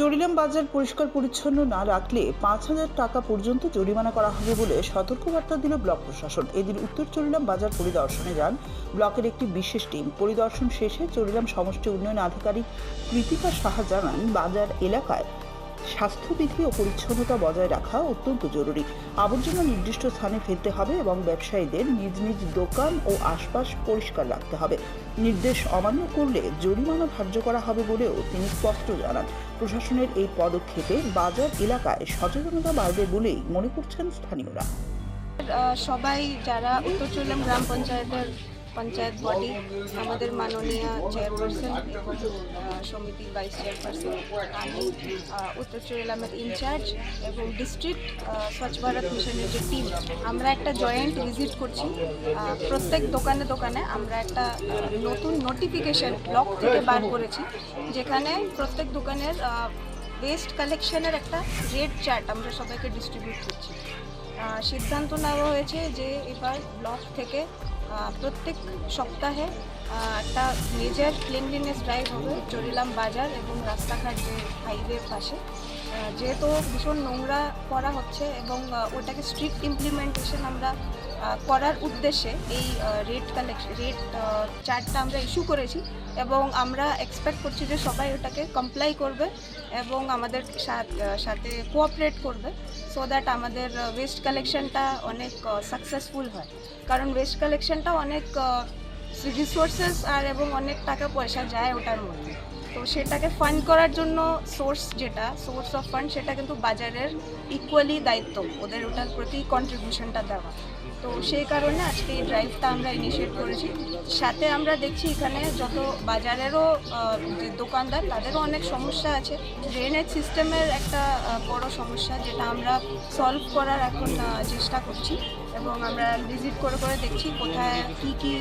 চরিলাম বাজার পরিষ্কার পরিচ্ছন্ন না রাখলে পাঁচ হাজার টাকা পর্যন্ত জরিমানা করা হবে বলে সতর্কবার্তা দিল ব্লক প্রশাসন। এদিন উত্তর চরিলাম বাজার পরিদর্শনে যান ব্লকের একটি বিশেষ টিম। পরিদর্শন শেষে চরিলাম সমষ্টি উন্নয়ন আধিকারিক কৃতিকা সাহা জানান, বাজার এলাকায় স্বাস্থ্যবিধি ও পরিচ্ছন্নতা বজায় রাখা অত্যন্ত জরুরি। আবর্জনা নির্দিষ্ট স্থানে ফেলতে হবে এবং ব্যবসায়ীদের নিজ নিজ দোকান ও আশপাশ পরিষ্কার রাখতে হবে। নির্দেশ অমান্য করলে জরিমানা ধার্য করা হবে বলেও তিনি স্পষ্ট জানান। প্রশাসনের এই পদক্ষেপে বাজার এলাকায় সচেতনতা বাড়বে বলেই মনে করছেন স্থানীয়রা। সবাই যারা উত্তর চুলাম গ্রাম পঞ্চায়েতের পঞ্চায়েত বডি, আমাদের মাননীয় চেয়ারপারসন সমিতির ভাইস চেয়ারপারসন আমি উত্তর চুলামের ইনচার্জ এবং ডিস্ট্রিক্ট স্বচ্ছ ভারত মিশনের যে টিম আমরা একটা জয়েন্ট ভিজিট করছি। প্রত্যেক দোকানে দোকানে আমরা একটা নতুন নোটিফিকেশন ব্লক থেকে বার করেছি, যেখানে প্রত্যেক দোকানের ওয়েস্ট কালেকশনের একটা রেড চার্ট আমরা সবাইকে ডিস্ট্রিবিউট করছি। সিদ্ধান্ত নেওয়া হয়েছে যে এবার ব্লক থেকে প্রত্যেক সপ্তাহে একটা মেজার ক্লিনলিনেস ড্রাইভ হবে চরিলাম বাজার এবং রাস্তাঘাট যে হাইওয়ের পাশে। যেহেতু ভীষণ নোংরা করা হচ্ছে এবং ওটাকে স্ট্রিক্ট ইমপ্লিমেন্টেশন আমরা করার উদ্দেশ্যে এই রেট কালেকশন রেট চার্টটা আমরা ইস্যু করেছি এবং আমরা এক্সপেক্ট করছি যে সবাই ওটাকে কমপ্লাই করবে এবং আমাদের সাথে কোঅপারেট করবে সো দ্যাট আমাদের ওয়েস্ট কালেকশনটা অনেক সাকসেসফুল হয়। কারণ ওয়েস্ট কালেকশনটা অনেক রিসোর্সেস আর এবং অনেক টাকা পয়সা যায় ওটার মধ্যে। তো সেটাকে ফান্ড করার জন্য সোর্স যেটা সোর্স অফ ফান্ড সেটা কিন্তু বাজারের ইকুয়ালি দায়িত্ব, ওদের ওটার প্রতি কন্ট্রিবিউশনটা দেওয়া। তো সেই কারণে আজকে এই ড্রাইভটা আমরা ইনিশিয়েট করেছি। সাথে আমরা দেখছি এখানে যত বাজারেরও যে দোকানদার, তাদেরও অনেক সমস্যা আছে। ড্রেনেজ সিস্টেমের একটা বড় সমস্যা যেটা আমরা সলভ করার এখন চেষ্টা করছি। এবং আমরা ভিজিট করে করে দেখছি কোথায় কী কী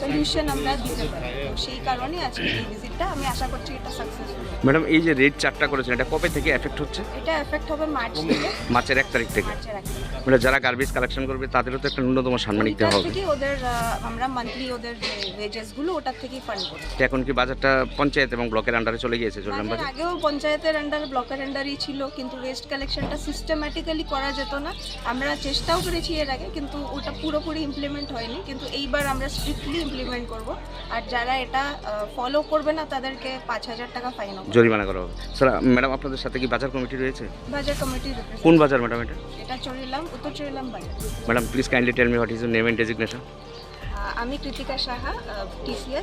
সলিউশন আমরা দিতে পারি। সেই কারণে আজকে এই ভিজিটটা আমি আশা করছি এটা সাকসেসফুল ম্যাডাম এই যে রেট চারটা করেছেন এটা কবে থেকে এফেক্ট হচ্ছে? এটা এফেক্ট হবে মার্চ থেকে। মার্চের এক তারিখ থেকে। মানে যারা গার্বেজ কালেকশন করবে তাদেরও তো একটা ন্যূনতম ওইটার দেওয়া হবে। ওদের আমরা মান্থলি ওদের যে ওয়েজেসগুলো ওটার থেকেই ফান্ড করি তো এখন কি বাজারটা পঞ্চায়েত এবং ব্লকের আন্ডারে চলে গিয়েছে চললাম আগের বাজার? আগেও পঞ্চায়েতের আন্ডার ব্লকের আন্ডারই ছিল কিন্তু ওয়েস্ট কালেকশনটা সিস্টেম্যাটিক্যালি করা যেত না। আমরা চেষ্টাও করেছি এর আগে কিন্তু ওটা পুরোপুরি ইমপ্লিমেন্ট হয়নি। কিন্তু এইবার আমরা স্ট্রিক্টলি ইমপ্লিমেন্ট করব। আর যারা এটা ফলো করবে না তাদেরকে পাঁচ হাজার টাকা ফাইন হবে। জরিমানা করা হবে। স্যার ম্যাডাম আপনাদের সাথে কি বাজার কমিটি রয়েছে? বাজার কমিটি কোন বাজার ম্যাডাম এটা? এটা চড়িলাম উত্তর চড়িলাম বাজার। Madam please kindly tell me what is name and designation আমি কৃতিকা সাহা টিসিএস